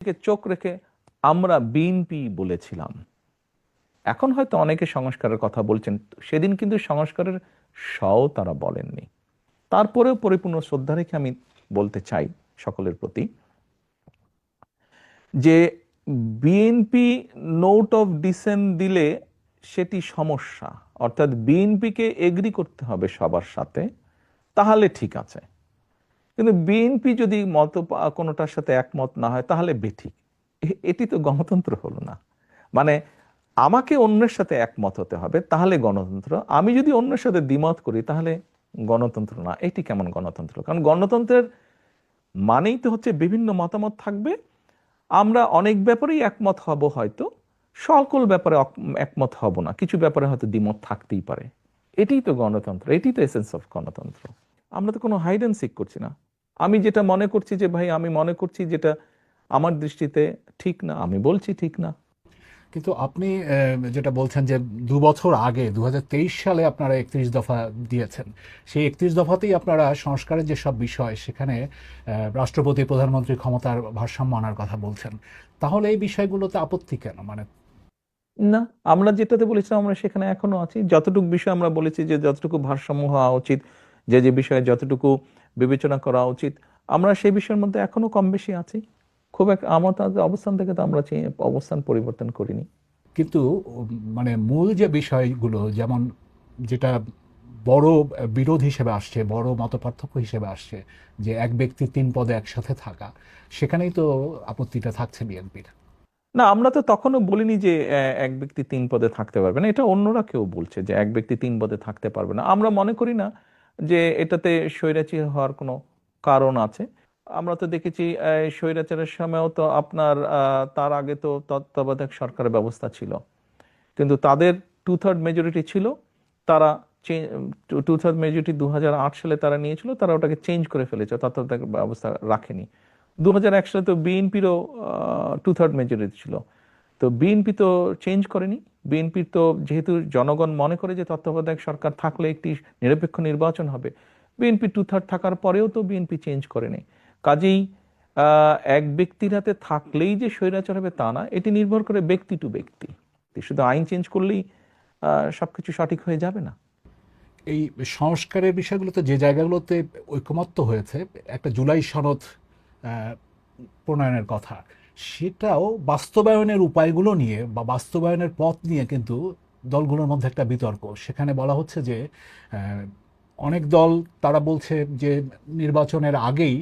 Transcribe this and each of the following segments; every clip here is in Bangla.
দিকে চোখ রেখে আমরা বিএনপি বলেছিলাম। এখন হয়তো অনেকে সংস্কারের কথা বলছেন, সেদিন কিন্তু সংস্কারের সও তারা বলেননি। তারপরেও পরিপূর্ণ শ্রদ্ধা রেখে আমি বলতে চাই সকলের প্রতি যে বিএনপি নোট অফ ডিসেন্ট দিলে সেটি সমস্যা, অর্থাৎ বিএনপিকে এগ্রি করতে হবে সবার সাথে, তাহলে ঠিক আছে। কিন্তু বিএনপি যদি মত কোনোটার সাথে একমত না হয়, তাহলে বেঠিক এটি তো গণতন্ত্র হলো না। মানে আমাকে অন্যের সাথে একমত হতে হবে, তাহলে গণতন্ত্র। আমি যদি অন্যের সাথে দ্বিমত করি, তাহলে গণতন্ত্র না। এটি কেমন গণতন্ত্র? কারণ গণতন্ত্রের মানেই তো হচ্ছে বিভিন্ন মতামত থাকবে। আমরা অনেক ব্যাপারেই একমত হব হয়তো, সকল ব্যাপারে একমত হব না। কিছু ব্যাপারে হয়তো দ্বিমত থাকতেই পারে। এটিই তো গণতন্ত্র এটি তো এসেন্স অফ গণতন্ত্র। আমরা তো কোনো হাইড অ্যান্ড সিক করছি না। আমি যেটা মনে করছি যে ভাই আমি মনে করছি যেটা আমার দৃষ্টিতে ঠিক না আমি বলছি ঠিক না। কিন্তু আপনি যেটা বলছেন যে দু বছর আগে দু হাজার তেইশ সালে আপনারা একত্রিশ দফা দিয়েছেন। সেই একত্রিশ দফাতেই আপনারা সংস্কারের যে সব বিষয় সেখানে রাষ্ট্রপতি প্রধানমন্ত্রী ক্ষমতার ভারসাম্য আনার কথা বলছেন। তাহলে এই বিষয়গুলোতে আপত্তি কেন? মানে না আমরা যেটাতে বলেছিলাম আমরা সেখানে এখনও আছি। যতটুকু বিষয় আমরা বলেছি যে যতটুকু ভারসাম্য হওয়া উচিত যে যে বিষয়ে যতটুকু বিবেচনা করা উচিত। আমরা সেই বিষয়ের মধ্যে এখনও কম বেশি আছি। খুব এক আমার তাদের অবস্থান থেকে তো আমরা অবস্থান পরিবর্তন করিনি। কিন্তু মানে মূল যে বিষয়গুলো যেমন যেটা বড় বিরোধ হিসেবে আসছে বড় মতপার্থক্য হিসেবে আসছে যে এক ব্যক্তি তিন পদে একসাথে থাকা সেখানেই তো আপত্তিটা থাকছে বিএনপির। না আমরা তো তখনও বলিনি যে এক ব্যক্তি তিন পদে থাকতে পারবে না। এটা অন্যরা কেউ বলছে যে এক ব্যক্তি তিন পদে থাকতে পারবে না। আমরা মনে করি না যে এটাতে স্বৈরাচারী হওয়ার কোনো কারণ আছে। আমরা তো দেখেছি স্বৈরাচারের সময়ও তো আপনার তার আগে তো তত্ত্বাবধায়ক সরকারের ব্যবস্থা ছিল। কিন্তু তাদের টু থার্ড মেজরিটি ছিল, তারা টু থার্ড মেজরিটি দু হাজার আট সালে তারা নিয়েছিল, তারা ওটাকে চেঞ্জ করে ফেলেছে, তত্ত্বাবধায়ক ব্যবস্থা রাখেনি। দু হাজার এক সালে তো বিএনপিরও টু থার্ড মেজরিটি ছিল। তো বিএনপি তো চেঞ্জ করেনি। বিএনপির তো যেহেতু জনগণ মনে করে যে তত্ত্বাবধায়ক সরকার থাকলে একটি নিরপেক্ষ নির্বাচন হবে বিএনপি টু থার্ড থাকার পরেও তো বিএনপি চেঞ্জ করেনি। কাজেই এক ব্যক্তির হাতে থাকলেই যে স্বৈরাচার হবে তা না, এটি নির্ভর করে ব্যক্তি টু ব্যক্তি। শুধু আইন চেঞ্জ করলেই সবকিছু সঠিক হয়ে যাবে না। এই সংস্কারের বিষয়গুলোতে যে জায়গাগুলোতে ঐকমত্য হয়েছে, একটা জুলাই সনদ প্রণয়নের কথা সেটাও বাস্তবায়নের উপায়গুলো নিয়ে বা বাস্তবায়নের পথ নিয়ে কিন্তু দলগুলোর মধ্যে একটা বিতর্ক। সেখানে বলা হচ্ছে যে অনেক দল তারা বলছে যে, নির্বাচনের আগেই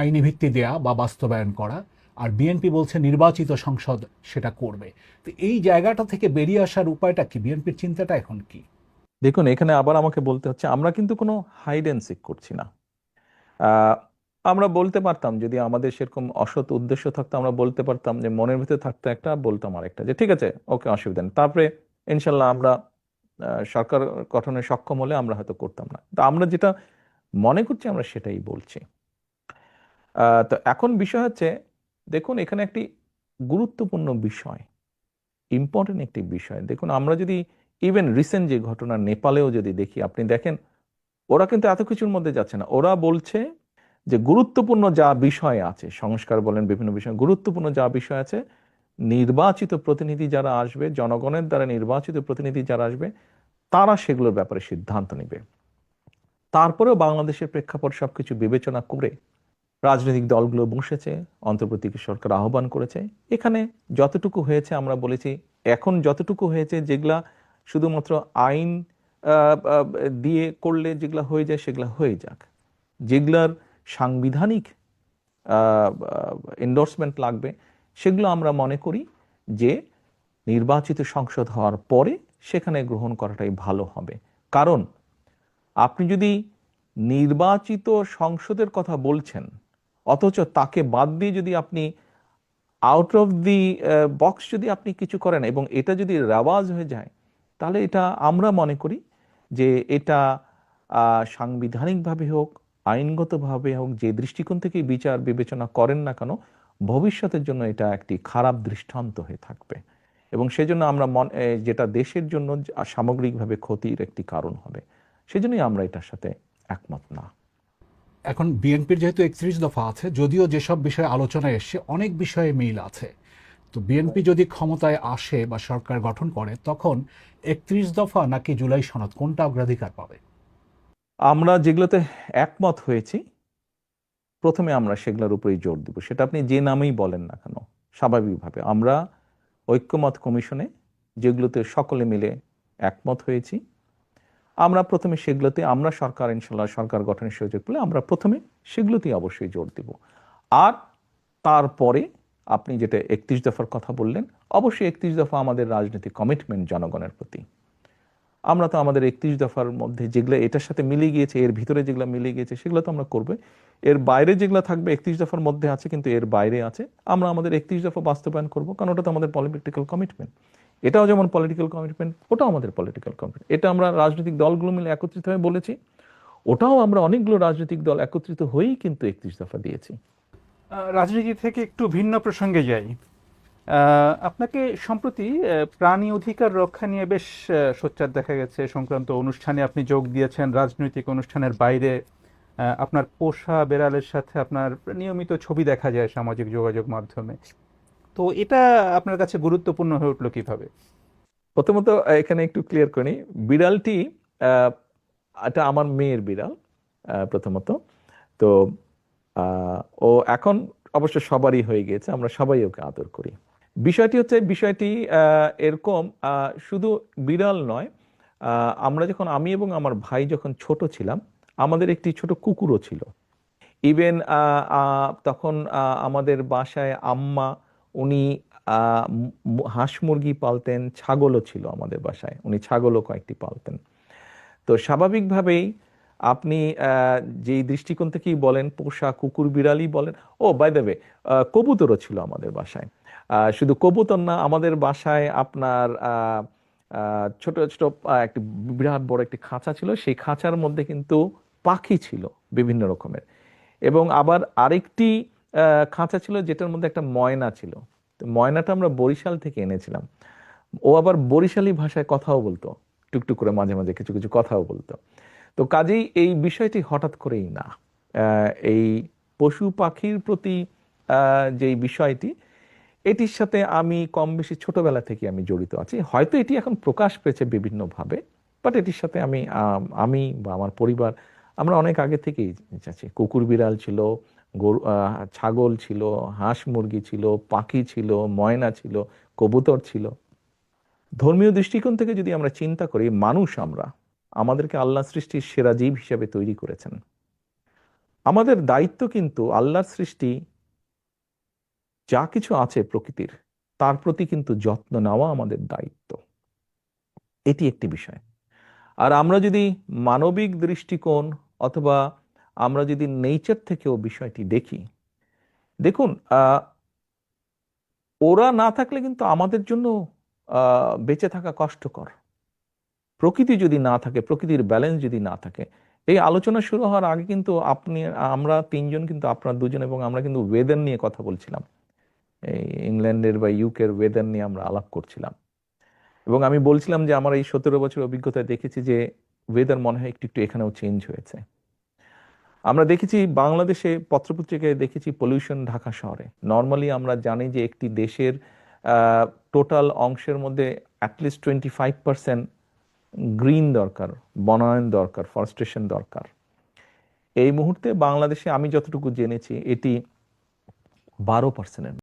আইনি ভিত্তি দেয়া বা বাস্তবায়ন করা, আর বিএনপি বলছে নির্বাচিত সংসদ সেটা করবে। তো এই জায়গাটা থেকে বেরিয়ে আসার উপায়টা কি? বিএনপির চিন্তাটা এখন কি? দেখুন, এখানে আবার আমাকে বলতে হচ্ছে, আমরা কিন্তু কোনো হাইড অ্যান্ড সিক করছি না। আমরা বলতে পারতাম, যদি আমাদের সেরকম অসৎ উদ্দেশ্য থাকতো, আমরা বলতে পারতাম যে মনের ভিতরে থাকতো একটা, বলতাম আরেকটা যে, ঠিক আছে, ওকে, অসুবিধা নেই। তারপরে ইনশাল্লাহ আমরা সরকার গঠনে সক্ষম হলে আমরা হয়তো করতাম না। তো আমরা যেটা মনে করছি, আমরা সেটাই বলছি। তো এখন বিষয় হচ্ছে, দেখুন, এখানে একটি গুরুত্বপূর্ণ বিষয় ইম্পর্টেন্ট একটি বিষয়। দেখুন, আমরা যদি ইভেন রিসেন্ট যে ঘটনা, নেপালেও যদি দেখি, আপনি দেখেন, ওরা কিন্তু এত কিছুর মধ্যে যাচ্ছে না। ওরা বলছে যে গুরুত্বপূর্ণ যা বিষয় আছে, সংস্কার বলেন বিভিন্ন বিষয়, গুরুত্বপূর্ণ যা বিষয় আছে, নির্বাচিত প্রতিনিধি যারা আসবে, জনগণের দ্বারা নির্বাচিত প্রতিনিধি যারা আসবে, তারা সেগুলোর ব্যাপারে সিদ্ধান্ত নেবে। তারপরেও বাংলাদেশের প্রেক্ষাপট সবকিছু বিবেচনা করে রাজনৈতিক দলগুলো বসেছে অন্তর্বর্তী সরকার আহ্বান করেছে। এখানে যতটুকু হয়েছে আমরা বলেছি, এখন যতটুকু হয়েছে যেগুলা শুধুমাত্র আইন দিয়ে করলে যেগুলা হয়ে যায় সেগুলা হয়ে যাক। যেগুলার সাংবিধানিক এন্ডোর্সমেন্ট লাগবে, সেগুলো আমরা মনে করি যে নির্বাচিত সংসদ হওয়ার পরে সেখানে গ্রহণ করাটাই ভালো হবে। কারণ আপনি যদি নির্বাচিত সংসদের কথা বলছেন, অথচ তাকে বাদ দিয়ে যদি আপনি আউট অফ দি বক্স যদি আপনি কিছু করেন এবং এটা যদি রেওয়াজ হয়ে যায়, তাহলে এটা আমরা মনে করি যে এটা সাংবিধানিকভাবে হোক আইনগতভাবে হোক যে দৃষ্টিকোণ থেকে বিচার বিবেচনা করেন না কেন ভবিষ্যতের জন্য এটা একটি খারাপ দৃষ্টান্ত হয়ে থাকবে। এবং সেজন্য আমরা মন যেটা দেশের জন্য সামগ্রিকভাবে ক্ষতির একটি কারণ হবে সেজন্যই আমরা এটার সাথে একমত না। এখন বিএনপির যেহেতু একত্রিশ দফা আছে যদিও যেসব বিষয়ে আলোচনায় এসছে অনেক বিষয়ে মিল আছে। তো বিএনপি যদি ক্ষমতায় আসে বা সরকার গঠন করে তখন একত্রিশ দফা নাকি জুলাই সনদ কোনটা অগ্রাধিকার পাবে? আমরা যেগুলোতে একমত হয়েছি, প্রথমে আমরা সেগুলোর উপরেই জোর দিব। সেটা আপনি যে নামেই বলেন না কেন, স্বাভাবিকভাবে। আমরা ঐক্যমত কমিশনে যেগুলোতে সকলে মিলে একমত হয়েছি, আমরা প্রথমে সেগুলোতে, আমরা সরকার ইনশাল্লাহ সরকার গঠনের সুযোগ পেলে আমরা প্রথমে সেগুলোতেই অবশ্যই জোর দিব। আর তারপরে আপনি যেটা একত্রিশ দফার কথা বললেন, অবশ্যই একত্রিশ দফা আমাদের রাজনৈতিক কমিটমেন্ট জনগণের প্রতি। আমরা তো আমাদের একত্রিশ দফার মধ্যে যেগুলো এটার সাথে মিলে গিয়েছে, এর ভিতরে যেগুলো মিলে গিয়েছে সেগুলো তো আমরা করব এর বাইরে যেগুলো থাকবে একত্রিশ দফার মধ্যে আছে কিন্তু এর বাইরে আছে, আমরা আমাদের একত্রিশ দফা বাস্তবায়ন করব কারণ ওটা তো আমাদের পলিটিক্যাল কমিটমেন্ট এটাও যেমন পলিটিক্যাল কমিটমেন্ট ওটাও আমাদের পলিটিক্যাল কমিটমেন্ট এটা আমরা রাজনৈতিক দলগুলো মিলে একত্রিত হয়ে বলেছি, ওটাও আমরা অনেকগুলো রাজনৈতিক দল একত্রিত হয়েই কিন্তু একত্রিশ দফা দিয়েছি। রাজনীতি থেকে একটু ভিন্ন প্রসঙ্গে যাই। আপনাকে সম্প্রতি প্রাণী অধিকার রক্ষা নিয়ে বেশ সোচ্চার দেখা গেছে সংক্রান্ত অনুষ্ঠানে। আপনি যোগ দিয়েছেন রাজনৈতিক অনুষ্ঠানের বাইরে। আপনার পোষা বেড়ালের সাথে আপনার নিয়মিত ছবি দেখা যায় সামাজিক যোগাযোগ মাধ্যমে। তো এটা আপনার কাছে গুরুত্বপূর্ণ হয়ে উঠল কীভাবে? প্রথমত এখানে একটু ক্লিয়ার করি। বিড়ালটি এটা আমার মেয়ের বিড়াল প্রথমত। তো ও এখন অবশ্য সবারই হয়ে গিয়েছে। আমরা সবাই ওকে আদর করি। বিষয়টি হচ্ছে, বিষয়টি এরকম শুধু বিড়াল নয় আমরা যখন, আমি এবং আমার ভাই যখন ছোট ছিলাম, আমাদের একটি ছোট কুকুরও ছিল। ইভেন তখন আমাদের বাসায় আম্মা, উনি হাঁস মুরগি পালতেন, ছাগলও ছিল আমাদের বাসায়, উনি ছাগলও কয়েকটি পালতেন। তো স্বাভাবিকভাবেই আপনি যেই দৃষ্টিকোণ থেকেই বলেন, পোষা কুকুর বিড়ালই বলেন, ও বাই ওয়ে কবুতরও ছিল আমাদের বাসায়। শুধু কবুতর না, আমাদের বাসায় আপনার ছোট ছোট একটি বিরাট বড় একটি খাঁচা ছিল। সেই খাঁচার মধ্যে কিন্তু পাখি ছিল বিভিন্ন রকমের। এবং আবার আরেকটি খাঁচা ছিল যেটার মধ্যে একটা ময়না ছিল। তো ময়নাটা আমরা বরিশাল থেকে এনেছিলাম। ও আবার বরিশালি ভাষায় কথাও বলতো। টুকটুক করে মাঝে মাঝে কিছু কিছু কথাও বলতো। তো কাজেই এই বিষয়টি হঠাৎ করেই না। এই পশু পাখির প্রতি যেই বিষয়টি এটির সাথে আমি কম বেশি ছোটবেলা থেকে আমি জড়িত আছি। হয়তো এটি এখন প্রকাশ পেয়েছে বিভিন্নভাবে বাট এটির সাথে আমি আমি বা আমার পরিবার, আমরা অনেক আগে থেকেই আছি। কুকুর বিড়াল ছিল, গরু ছাগল ছিল, হাঁস মুরগি ছিল, পাখি ছিল, ময়না ছিল, কবুতর ছিল। ধর্মীয় দৃষ্টিকোণ থেকে যদি আমরা চিন্তা করি, মানুষ আমরা, আমাদেরকে আল্লাহ সৃষ্টির সেরা জীব হিসাবে তৈরি করেছেন। আমাদের দায়িত্ব কিন্তু আল্লাহর সৃষ্টি যা কিছু আছে প্রকৃতির, তার প্রতি কিন্তু যত্ন নেওয়া আমাদের দায়িত্ব। এটি একটি বিষয়। আর আমরা যদি মানবিক দৃষ্টিকোণ অথবা আমরা যদি নেচার থেকেও বিষয়টি দেখি, দেখুন ওরা না থাকলে কিন্তু আমাদের জন্য বেঁচে থাকা কষ্টকর। প্রকৃতি যদি না থাকে, প্রকৃতির ব্যালেন্স যদি না থাকে, এই আলোচনা শুরু হওয়ার আগে কিন্তু আপনি, আমরা তিনজন কিন্তু, আপনার দুজন এবং আমরা কিন্তু ওয়েদার নিয়ে কথা বলছিলাম। এই ইংল্যান্ডের বা ইউকের ওয়েদার নিয়ে আমরা আলাপ করছিলাম। এবং আমি বলছিলাম যে আমার এই সতেরো বছর অভিজ্ঞতায় দেখেছি যে ওয়েদার মনে হয় একটু একটু এখানেও চেঞ্জ হয়েছে। আমরা দেখেছি বাংলাদেশে পত্রপত্রিকায় দেখেছি পলিউশন ঢাকা শহরে। নর্মালি আমরা জানি যে একটি দেশের টোটাল অংশের মধ্যে atleast twenty five percent green দরকার, বনায়ন দরকার ফরেস্টেশন দরকার। এই মুহূর্তে বাংলাদেশে আমি যতটুকু জেনেছি, এটি বারো পার্সেন্টের